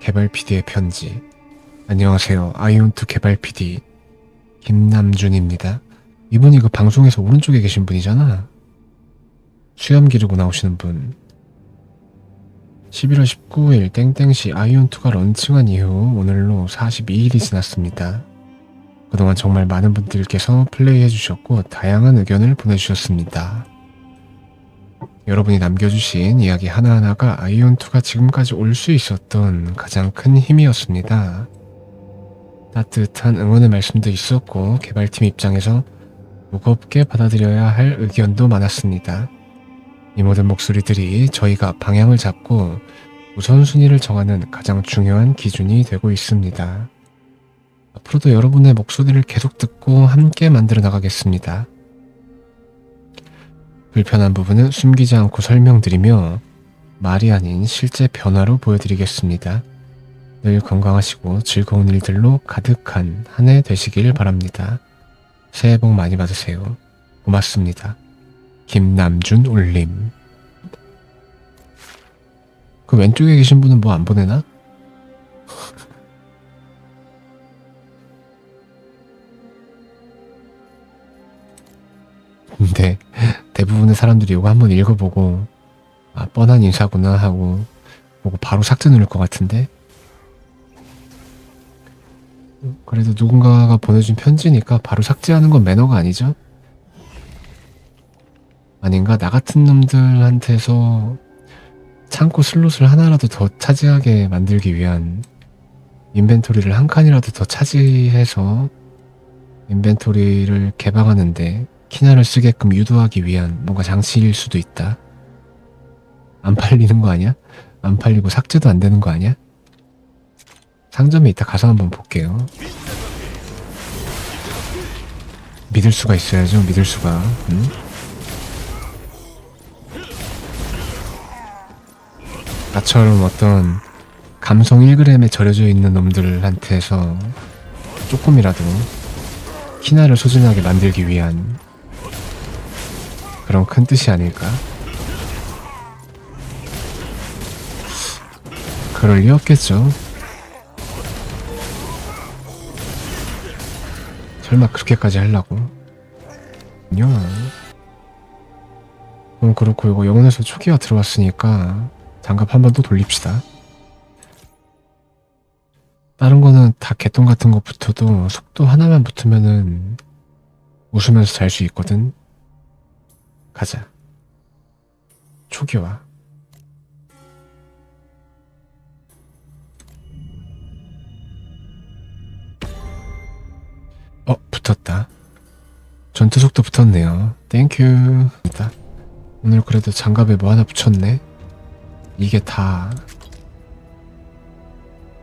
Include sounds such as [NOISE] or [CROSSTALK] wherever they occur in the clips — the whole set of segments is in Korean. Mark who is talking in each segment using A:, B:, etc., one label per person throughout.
A: 개발 PD의 편지. 안녕하세요. 아이온투 개발 PD 김남준입니다. 이분이 그 방송에서 오른쪽에 계신 분이잖아. 수염 기르고 나오시는 분. 11월 19일 땡땡시 아이온투가 런칭한 이후 오늘로 42일이 지났습니다. 그동안 정말 많은 분들께서 플레이해 주셨고 다양한 의견을 보내주셨습니다. 여러분이 남겨주신 이야기 하나하나가 아이온2가 지금까지 올 수 있었던 가장 큰 힘이었습니다. 따뜻한 응원의 말씀도 있었고, 개발팀 입장에서 무겁게 받아들여야 할 의견도 많았습니다. 이 모든 목소리들이 저희가 방향을 잡고 우선순위를 정하는 가장 중요한 기준이 되고 있습니다. 앞으로도 여러분의 목소리를 계속 듣고 함께 만들어 나가겠습니다. 불편한 부분은 숨기지 않고 설명드리며 말이 아닌 실제 변화로 보여드리겠습니다. 늘 건강하시고 즐거운 일들로 가득한 한 해 되시길 바랍니다. 새해 복 많이 받으세요. 고맙습니다. 김남준 올림. 그 왼쪽에 계신 분은 뭐 안 보내나? 대부분의 사람들이 이거 한번 읽어보고 아 뻔한 인사구나 하고 보고 바로 삭제 누를 것 같은데 그래도 누군가가 보내준 편지니까 바로 삭제하는 건 매너가 아니죠? 아닌가? 나 같은 놈들한테서 창고 슬롯을 하나라도 더 차지하게 만들기 위한 인벤토리를 한 칸이라도 더 차지해서 인벤토리를 개방하는데 키나를 쓰게끔 유도하기 위한 뭔가 장치일 수도 있다. 안 팔리는 거 아니야? 안 팔리고 삭제도 안 되는 거 아니야? 상점에 이따 가서 한번 볼게요. 믿을 수가 있어야죠, 믿을 수가. 응? 나처럼 어떤 감성 1g에 절여져 있는 놈들한테서 조금이라도 키나를 소진하게 만들기 위한 그런 큰 뜻이 아닐까? 그럴 리 없겠죠. 설마 그렇게까지 하려고? 아니요. 그럼 그렇고 이거 영혼에서 초기화 들어왔으니까 장갑 한 번 또 돌립시다. 다른 거는 다 개똥 같은 거 붙어도 속도 하나만 붙으면은 웃으면서 잘 수 있거든. 가자. 초기화. 어, 붙었다. 전투 속도 붙었네요. 땡큐. 오늘 그래도 장갑에 뭐 하나 붙였네. 이게 다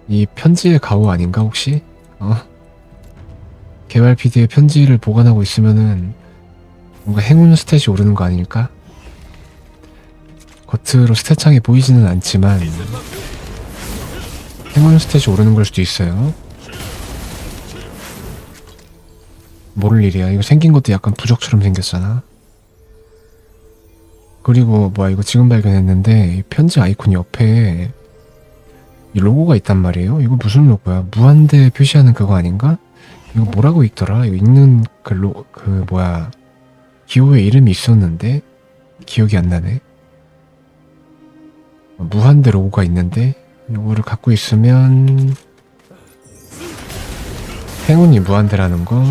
A: 이 편지의 가오 아닌가 혹시? 어? 개발 PD의 편지를 보관하고 있으면은 뭔가 행운 스탯이 오르는 거 아닐까? 겉으로 스탯창이 보이지는 않지만 행운 스탯이 오르는 걸 수도 있어요. 모를 일이야. 이거 생긴 것도 약간 부적처럼 생겼잖아. 그리고 뭐야 이거 지금 발견했는데 이 편지 아이콘 옆에 이 로고가 있단 말이에요. 이거 무슨 로고야? 무한대 표시하는 그거 아닌가? 이거 뭐라고 읽더라? 이거 읽는 그 로, 그 뭐야 기호의 이름이 있었는데 기억이 안 나네. 무한대 로고가 있는데 이거를 갖고 있으면 행운이 무한대라는 거.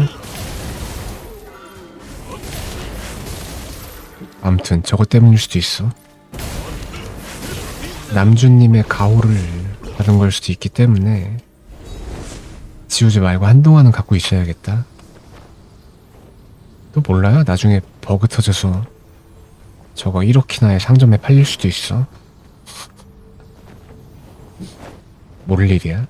A: 아무튼 저것 때문일 수도 있어. 남준님의 가호를 받은 걸 수도 있기 때문에 지우지 말고 한동안은 갖고 있어야겠다. 또 몰라요? 나중에 버그 터져서 저거 1억이나의 상점에 팔릴 수도 있어. [LAUGHS] 모를 일이야.